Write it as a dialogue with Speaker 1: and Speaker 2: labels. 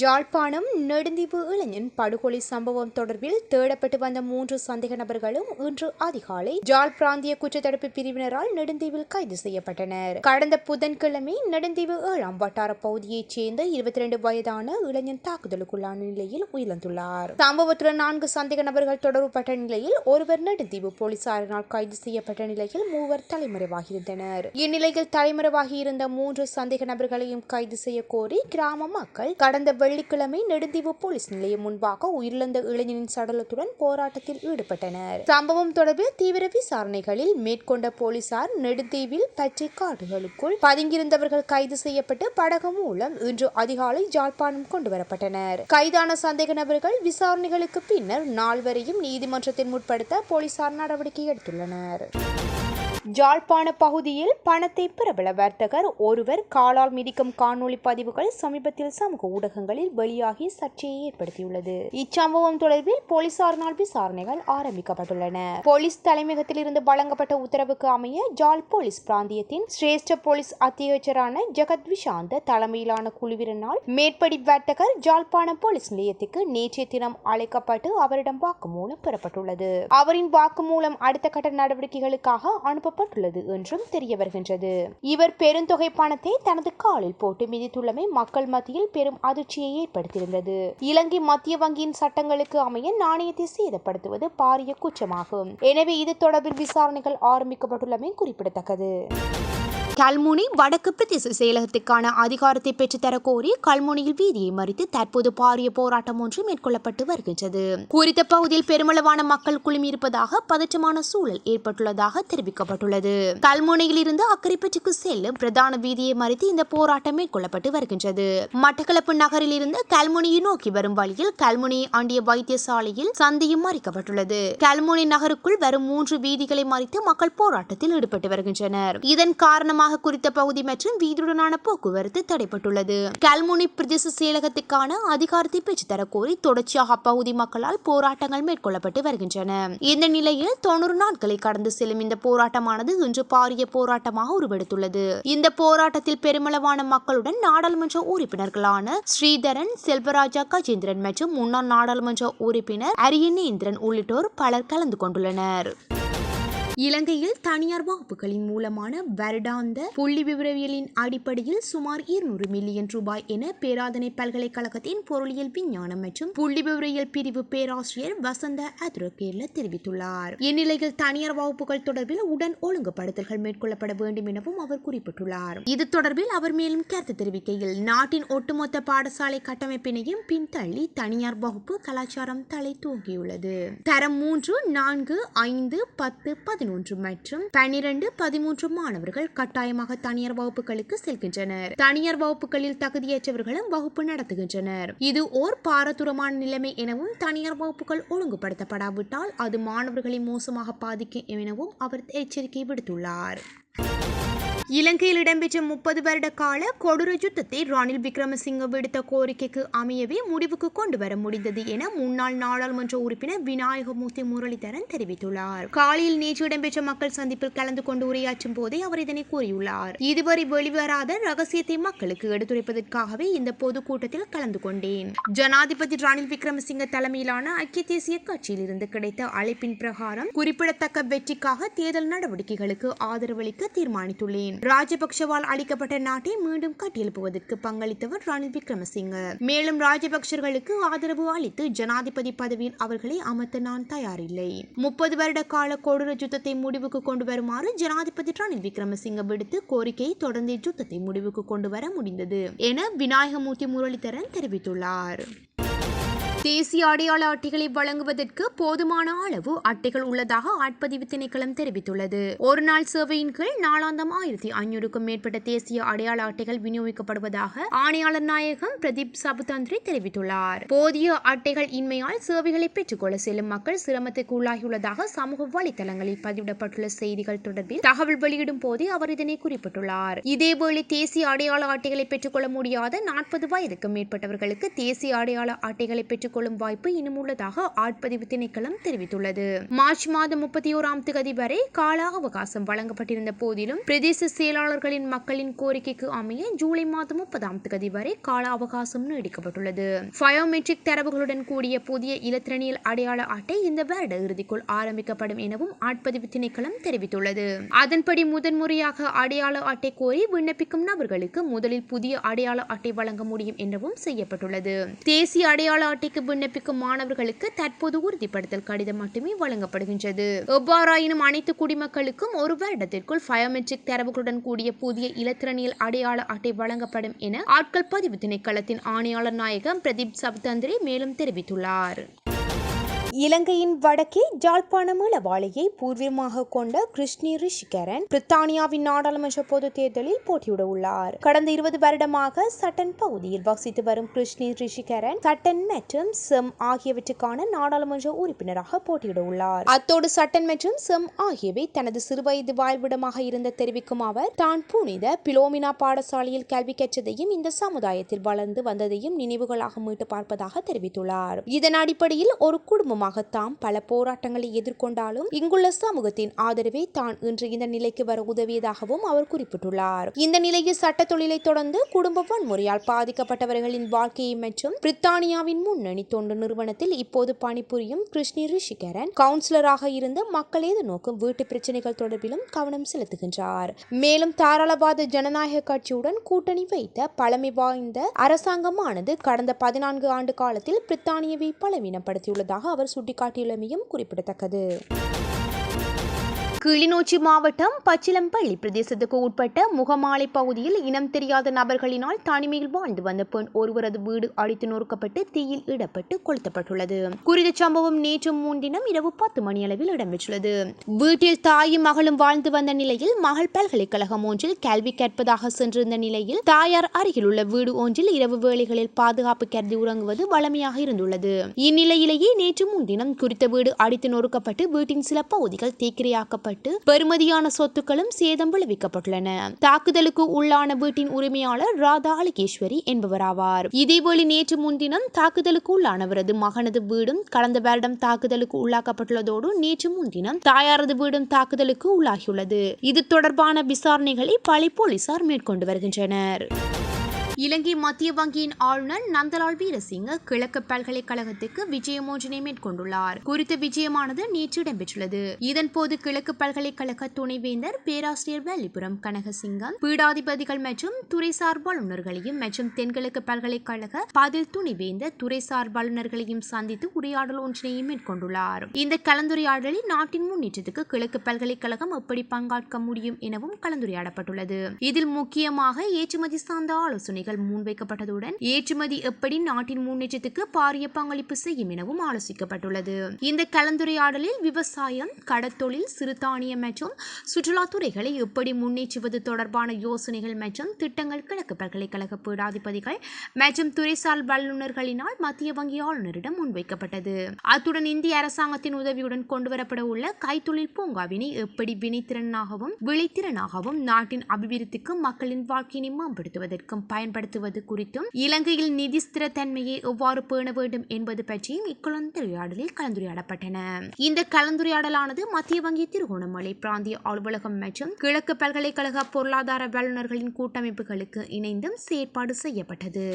Speaker 1: ஜாழ்ப்பாணம் நெடுந்தீவு இளைஞன் படுகொலை சம்பவம் தொடர்பில் தேடப்பட்டு வந்த மூன்று சந்தேக நபர்களும் இன்று அதிகாலை ஜாழ் பிராந்திய குற்றத்தடுப்பு பிரிவினரால் நெடுந்தீவில் கைது செய்யப்பட்டனர். கடந்த புதன்கிழமை நெடுந்தீவு ஏழாம் வட்டார பகுதியைச் சேர்ந்த இருபத்தி ரெண்டு வயதான இளைஞன் தாக்குதலுக்குள்ளான நிலையில் உயிரிழந்துள்ளார். சம்பவத்துடன் நான்கு சந்தேக நபர்கள் தொடர்புபட்ட நிலையில் ஒருவர் நெடுந்தீவு போலீசாரினால் கைது செய்யப்பட்ட நிலையில் மூவர் தலைமறைவாகியிருந்தனர். இந்நிலையில் தலைமறைவாகியிருந்த மூன்று சந்தேக நபர்களையும் கைது செய்ய கோரி கிராம மக்கள் கடந்த வெள்ளிக்கிழமை நெடுந்தீவு போலீஸ் நிலையம் முன்பாக உயிரிழந்த இளைஞனின் சடலத்துடன் போராட்டத்தில் ஈடுபட்டனர். சம்பவம் தொடர்பில் தீவிர விசாரணைகளில் மேற்கொண்ட போலீசார் நெடுந்தீவில் பச்சை காடுகளுக்குள் பதுங்கியிருந்தவர்கள் கைது செய்யப்பட்டு படகு மூலம் இன்று அதிகாலை ஜாழ்ப்பாணம் கொண்டு வரப்பட்டனர் கைதான சந்தேக நபர்கள் விசாரணைகளுக்கு பின்னர் நால்வரையும் நீதிமன்றத்தில் முற்படுத்த போலீசார் நடவடிக்கை எடுத்துள்ளனர். ஜாழ்ப்பாண பகுதியில் பணத்தை பிரபல வர்த்தகர் ஒருவர் காலால் மிதிக்கும் காணொளி பதிவுகள் சமீபத்தில் சமூக ஊடகங்களில் வெளியாகி சர்ச்சையை ஏற்படுத்தியுள்ளது. இச்சம்பவம் தொடர்பில் போலீசாரினால் விசாரணைகள் ஆரம்பிக்கப்பட்டுள்ளன. போலீஸ் தலைமையகத்தில் இருந்து வழங்கப்பட்ட உத்தரவுக்கு அமைய ஜாழ் போலீஸ் பிராந்தியத்தின் சிரேஷ்ட போலீஸ் அத்தியட்சரான ஜெகத் விஷாந்த தலைமையிலான குழுவினரால் மேற்படி வர்த்தகர் ஜாழ்ப்பாணம் போலீஸ் நிலையத்துக்கு நேற்றைய தினம் அழைக்கப்பட்டு அவரிடம் வாக்குமூலம் பெறப்பட்டுள்ளது. அவரின் வாக்குமூலம் அடுத்த கட்ட நடவடிக்கைகளுக்காக அனுப்ப அனுப்பப்பட்டுள்ளது என்றும் தெரிய வருகின்றது இவர் பெருந்தொகை பணத்தை தனது காலில் போட்டு மிதித்துள்ளமை மக்கள் மத்தியில் பெரும் அதிர்ச்சியை ஏற்படுத்தியிருந்தது. இலங்கை மத்திய வங்கியின் சட்டங்களுக்கு அமைய நாணயத்தை சேதப்படுத்துவது பாரிய குற்றமாகும். எனவே இது தொடர்பில் விசாரணைகள் ஆரம்பிக்கப்பட்டுள்ளமை குறிப்பிடத்தக்கது. கல்முனை வடக்கு பிரதேச செயலகத்துக்கான அதிகாரத்தை பெற்றுத்தர கோரி கல்முனையில் வீதியை மறித்து தற்போது பாரிய போராட்டம் ஒன்று மேற்கொள்ளப்பட்டு வருகின்றது. குறித்த பகுதியில் பெருமளவான மக்கள் குழுமியிருப்பதாக பதற்றமான சூழல் ஏற்பட்டுள்ளதாக தெரிவிக்கப்பட்டுள்ளது. கல்முனையில் இருந்து அக்கரைப்பற்றுக்கு செல்லும் பிரதான வீதியை மறித்து இந்த போராட்டம் மேற்கொள்ளப்பட்டு வருகின்றது. மட்டக்களப்பு நகரில் இருந்து கல்முனையை நோக்கி வரும் வழியில் கல்முனையை ஆண்டிய வைத்தியசாலையில் சந்தையும் மறிக்கப்பட்டுள்ளது. கல்முனை நகருக்குள் வரும் மூன்று வீதிகளை மறித்து மக்கள் போராட்டத்தில் ஈடுபட்டு வருகின்றனர். இதன் காரணமாக காரணமாக குறித்த பகுதி மற்றும் வீதியுடனான போக்குவரத்து தடைப்பட்டுள்ளது. கல்முனி பிரதேச செயலகத்துக்கான அதிகாரத்தை பெற்றுத்தர கோரி தொடர்ச்சியாக அப்பகுதி மக்களால் போராட்டங்கள் மேற்கொள்ளப்பட்டு வருகின்றன. இந்த நிலையில் தொண்ணூறு நாட்களை கடந்து செல்லும் இந்த போராட்டமானது இன்று பாரிய போராட்டமாக உருவெடுத்துள்ளது. இந்த போராட்டத்தில் பெருமளவான மக்களுடன் நாடாளுமன்ற உறுப்பினர்களான ஸ்ரீதரன் செல்வராஜா கஜேந்திரன் மற்றும் முன்னாள் நாடாளுமன்ற உறுப்பினர் அரியநேந்திரன் உள்ளிட்டோர் பலர் கலந்து கொண்டுள்ளனர். இலங்கையில் தனியார் வகுப்புகளின் மூலமான வருடாந்த புள்ளி விவரவியலின் அடிப்படையில் சுமார் இருநூறு மில்லியன் ரூபாய் என பேராதனை பல்கலைக்கழகத்தின் பொருளியல் விஞ்ஞானம் மற்றும் புள்ளி விவரியல் பிரிவு பேராசிரியர் வசந்த அதுரகேர்ல தெரிவித்துள்ளார். இந்நிலையில் தனியார் வகுப்புகள் தொடர்பில் உடன் ஒழுங்குபடுத்தல்கள் மேற்கொள்ளப்பட வேண்டும் எனவும் அவர் குறிப்பிட்டுள்ளார். இது தொடர்பில் அவர் மேலும் கருத்து தெரிவிக்கையில் நாட்டின் ஒட்டுமொத்த பாடசாலை கட்டமைப்பினையும் பின்தள்ளி தனியார் வகுப்பு கலாச்சாரம் தலை தூங்கியுள்ளது தரம் மூன்று நான்கு ஐந்து பத்து பதினொன்று பதினொன்று மற்றும் பனிரெண்டு பதிமூன்று மாணவர்கள் கட்டாயமாக தனியார் வகுப்புகளுக்கு செல்கின்றனர். தனியார் வகுப்புகளில் தகுதியற்றவர்களும் வகுப்பு நடத்துகின்றனர். இது ஓர் பாரதூரமான நிலைமை எனவும் தனியார் வகுப்புகள் ஒழுங்குபடுத்தப்படாவிட்டால் அது மாணவர்களை மோசமாக பாதிக்கும் எனவும் அவர் எச்சரிக்கை விடுத்துள்ளார். இலங்கையில் இடம்பெற்ற முப்பது வருட கால கொடூர யுத்தத்தை ரணில் விக்ரமசிங்க விடுத்த கோரிக்கைக்கு அமையவே முடிவுக்கு கொண்டு வர முடிந்தது என முன்னாள் நாடாளுமன்ற உறுப்பினர் விநாயகமூர்த்தி முரளிதரன் தெரிவித்துள்ளார். காலையில் நேற்று இடம்பெற்ற மக்கள் சந்திப்பில் கலந்து கொண்டு உரையாற்றும் போதே அவர் இதனை கூறியுள்ளார். இதுவரை வெளிவராத ரகசியத்தை மக்களுக்கு எடுத்துரைப்பதற்காகவே இந்த பொதுக்கூட்டத்தில் கலந்து கொண்டேன். ஜனாதிபதி ரணில் விக்ரமசிங்க தலைமையிலான ஐக்கிய தேசிய கட்சியில் இருந்து கிடைத்த அழைப்பின் பிரகாரம் குறிப்பிடத்தக்க வெற்றிக்காக தேர்தல் நடவடிக்கைகளுக்கு ஆதரவளிக்க தீர்மானித்துள்ளேன். ராஜபக்சவால் அளிக்கப்பட்ட நாட்டை மீண்டும் கட்டியெழுப்புவதற்கு பங்களித்தவர் ரணில் விக்ரமசிங்க. மேலும் ராஜபக்சர்களுக்கு ஆதரவு அளித்து ஜனாதிபதி பதவியில் அவர்களை அமர்த்த நான் தயாரில்லை. முப்பது வருட கால கொடூர யுத்தத்தை முடிவுக்கு கொண்டு வருமாறு ஜனாதிபதி ரணில் விக்ரமசிங்க விடுத்து கோரிக்கையை தொடர்ந்து யுத்தத்தை முடிவுக்கு கொண்டு வர முடிந்தது என விநாயகமூர்த்தி முரளிதரன் தெரிவித்துள்ளார். தேசிய அடையாள அட்டைகளை வழங்குவதற்கு போதுமான அளவு அட்டைகள் உள்ளதாக ஆட்பதிவு திணைக்களம் தெரிவித்துள்ளது. ஒரு நாள் சேவையின் கீழ் நாளாந்தம் ஆயிரத்தி ஐநூறுக்கும் மேற்பட்ட தேசிய அடையாள அட்டைகள் விநியோகிக்கப்படுவதாக ஆணையாளர் நாயகம் பிரதீப் சபுதந்திரி தெரிவித்துள்ளார். போதிய அட்டைகள் இன்மையால் சேவைகளை பெற்றுக்கொள்ள செல்லும் மக்கள் சிரமத்துக்கு உள்ளாகியுள்ளதாக சமூக வலைதளங்களில் பதிவிடப்பட்டுள்ள செய்திகள் தொடர்பில் தகவல் வெளியிடும் போதே அவர் இதனை குறிப்பிட்டுள்ளார். இதேவேளை தேசிய அடையாள அட்டைகளை பெற்றுக்கொள்ள முடியாத நாற்பது வயதுக்கு மேற்பட்டவர்களுக்கு தேசிய அடையாள அட்டைகளை பெற்றுக் மாறிக்கொள்ளும் வாய்ப்பு இன்னும் உள்ளதாக ஆட்பதிவு திணைக்களம் தெரிவித்துள்ளது. மார்ச் மாதம் முப்பத்தி ஓராம் தேதி வரை கால அவகாசம் வழங்கப்பட்டிருந்த போதிலும் பிரதேச செயலாளர்களின் மக்களின் கோரிக்கைக்கு அமைய ஜூலை மாதம் முப்பதாம் தேதி வரை கால அவகாசம் நீடிக்கப்பட்டுள்ளது. பயோமெட்ரிக் தரவுகளுடன் கூடிய புதிய இலத்திரனியல் அடையாள அட்டை இந்த வருட இறுதிக்குள் ஆரம்பிக்கப்படும் எனவும் ஆட்பதிவு திணைக்களம் தெரிவித்துள்ளது. அதன்படி முதன்முறையாக அடையாள அட்டை கோரி விண்ணப்பிக்கும் நபர்களுக்கு முதலில் புதிய அடையாள அட்டை வழங்க முடியும் எனவும் செய்யப்பட்டுள்ளது. தேசிய அடையாள அட்டைக்கு விண்ணப்பிக்கும் மாணவர்களுக்கு தற்போது உறுதிப்படுத்தல் கடிதம் மட்டுமே வழங்கப்படுகின்றது. எவ்வாறாயினும் அனைத்து குடிமக்களுக்கும் ஒரு வருடத்திற்குள் பயோமெட்ரிக் தரவுகளுடன் கூடிய புதிய இலத்திரனியல் அடையாள அட்டை வழங்கப்படும் என ஆட்கள் பதிவு திணைக்களத்தின் ஆணையாளர் நாயகம் பிரதீப் சப்தந்திரி மேலும் தெரிவித்துள்ளார். இலங்கையின் வடக்கே ஜாழ்ப்பாணம் வாழையை பூர்வீகமாக கொண்ட கிருஷ்ணி ரிஷிகரன் பிரித்தானியாவின் நாடாளுமன்ற பொது தேர்தலில் போட்டியிட உள்ளார். கடந்த இருபது வருடமாக சட்டன் பகுதியில் வசித்து வரும் கிருஷ்ணி ரிஷிகரன் சட்டன் மற்றும் செம் ஆகியவற்றுக்கான நாடாளுமன்ற உறுப்பினராக போட்டியிட உள்ளார். அத்தோடு சட்டன் மற்றும் செம் ஆகியவை தனது சிறுவயது வாழ்விடமாக இருந்த தெரிவிக்கும் அவர் தான் புனித பிலோமினா பாடசாலையில் கல்வி கற்றதையும் இந்த சமுதாயத்தில் வளர்ந்து வந்ததையும் நினைவுகளாக மீட்டு பார்ப்பதாக தெரிவித்துள்ளார். இதன் அடிப்படையில் ஒரு குடும்பம் காரணமாக தாம் பல போராட்டங்களை எதிர்கொண்டாலும் இங்குள்ள சமூகத்தின் ஆதரவே தான் இன்று இந்த நிலைக்கு வர உதவியதாகவும் அவர் குறிப்பிட்டுள்ளார். இந்த நிலையில் சட்ட தொழிலை தொடர்ந்து குடும்ப வன்முறையால் பாதிக்கப்பட்டவர்களின் வாழ்க்கையை மற்றும் பிரித்தானியாவின் முன்னணி தொண்டு நிறுவனத்தில் இப்போது பணிபுரியும் கிருஷ்ணி ரிஷிகரன் கவுன்சிலராக இருந்து மக்கள் எதிர்நோக்கும் வீட்டு பிரச்சனைகள் தொடர்பிலும் கவனம் செலுத்துகின்றார். மேலும் தாராளவாத ஜனநாயக கட்சியுடன் கூட்டணி வைத்த பழமை வாய்ந்த அரசாங்கமானது கடந்த பதினான்கு ஆண்டு காலத்தில் பிரித்தானியாவை பலவீனப்படுத்தியுள்ளதாக அவர் சுட்டிக்காட்டியுள்ளமையும் குறிப்பிடத்தக்கது. கிளிநொச்சி மாவட்டம் பச்சிலம்பள்ளி பிரதேசத்துக்கு உட்பட்ட முகமாலை பகுதியில் இனம் தெரியாத நபர்களினால் தனிமையில் வாழ்ந்து வந்த பெண் ஒருவரது வீடு அடித்து நொறுக்கப்பட்டு தீயில் இடப்பட்டு கொளுத்தப்பட்டுள்ளது. குறித்த சம்பவம் நேற்று மூன்றினம் இரவு பத்து மணி அளவில் இடம்பெற்றுள்ளது. வீட்டில் தாயும் மகளும் வாழ்ந்து வந்த நிலையில் மகள் பல்கலைக்கழகம் ஒன்றில் கல்வி கற்பதாக சென்றிருந்த நிலையில் தாயார் அருகில் உள்ள வீடு ஒன்றில் இரவு வேளைகளில் பாதுகாப்பு கருதி உறங்குவது வளமையாக இருந்துள்ளது. இந்நிலையிலேயே நேற்று முன்தினம் குறித்த வீடு அடித்து நொறுக்கப்பட்டு வீட்டின் சில பகுதிகள் தீக்கிரையாக்கப்பட்டு செய்யப்பட்டு பெறுமதியான சொத்துக்களும் சேதம் விளைவிக்கப்பட்டுள்ளன. தாக்குதலுக்கு உள்ளான வீட்டின் உரிமையாளர் ராதா அலிகேஸ்வரி என்பவராவார். இதேவேளை நேற்று முன்தினம் தாக்குதலுக்கு உள்ளானவரது மகனது வீடும் கடந்த வருடம் தாக்குதலுக்கு உள்ளாக்கப்பட்டுள்ளதோடு நேற்று முன்தினம் தாயாரது வீடும் தாக்குதலுக்கு உள்ளாகியுள்ளது. இது தொடர்பான விசாரணைகளை பழி போலீசார் மேற்கொண்டு வருகின்றனர். இலங்கை மத்திய வங்கியின் ஆளுநர் நந்தலால் வீரசிங்க கிழக்கு பல்கலைக்கழகத்துக்கு விஜயம் ஒன்றினை மேற்கொண்டுள்ளார். குறித்த விஜயமானது நேற்று இடம்பெற்றுள்ளது. இதன்போது கிழக்கு பல்கலைக்கழக துணைவேந்தர் பேராசிரியர் வல்லிபுரம் கனகசிங்கம் பீடாதிபதிகள் மற்றும் துறைசார் வல்லுநர்களையும் மற்றும் தென்கிழக்கு பல்கலைக்கழக பதில் துணைவேந்தர் துறைசார் வல்லுநர்களையும் சந்தித்து உரையாடல் ஒன்றினையும் மேற்கொண்டுள்ளார். இந்த கலந்துரையாடலில் நாட்டின் முன்னேற்றத்துக்கு கிழக்கு பல்கலைக்கழகம் எப்படி பங்காற்க முடியும் எனவும் கலந்துரையாடப்பட்டுள்ளது. இதில் முக்கியமாக ஏற்றுமதி சார்ந்த ஆலோசனை யோசனைகள் முன்வைக்கப்பட்டதுடன் ஏற்றுமதி எப்படி நாட்டின் முன்னேற்றத்துக்கு பாரிய பங்களிப்பு செய்யும் எனவும் ஆலோசிக்கப்பட்டுள்ளது. இந்த கலந்துரையாடலில் விவசாயம் கடத்தொழில் சிறுதானியம் மற்றும் சுற்றுலாத்துறைகளை எப்படி முன்னேற்றுவது தொடர்பான யோசனைகள் மற்றும் திட்டங்கள் கிழக்கு பல்கலைக்கழக பீடாதிபதிகள் மற்றும் துறைசார் வல்லுநர்களினால் மத்திய வங்கி ஆளுநரிடம் முன்வைக்கப்பட்டது. அத்துடன் இந்திய அரசாங்கத்தின் உதவியுடன் கொண்டுவரப்பட உள்ள கைத்தொழில் பூங்காவினை எப்படி வினைத்திறனாகவும் விளைத்திறனாகவும் நாட்டின் அபிவிருத்திக்கும் மக்களின் வாழ்க்கையினை மேம்படுத்துவதற்கும் பயன் பயன்படுத்துவது குறித்தும் இலங்கையில் நிதி ஸ்திரத்தன்மையை எவ்வாறு பேண வேண்டும் என்பது பற்றியும் இக்கலந்துரையாடலில் கலந்துரையாடப்பட்டன. இந்த கலந்துரையாடலானது மத்திய வங்கி திருகோணமலை பிராந்திய அலுவலகம் மற்றும் கிழக்கு பல்கலைக்கழக பொருளாதார வல்லுநர்களின் கூட்டமைப்புகளுக்கு இணைந்தும் செயற்பாடு செய்யப்பட்டது.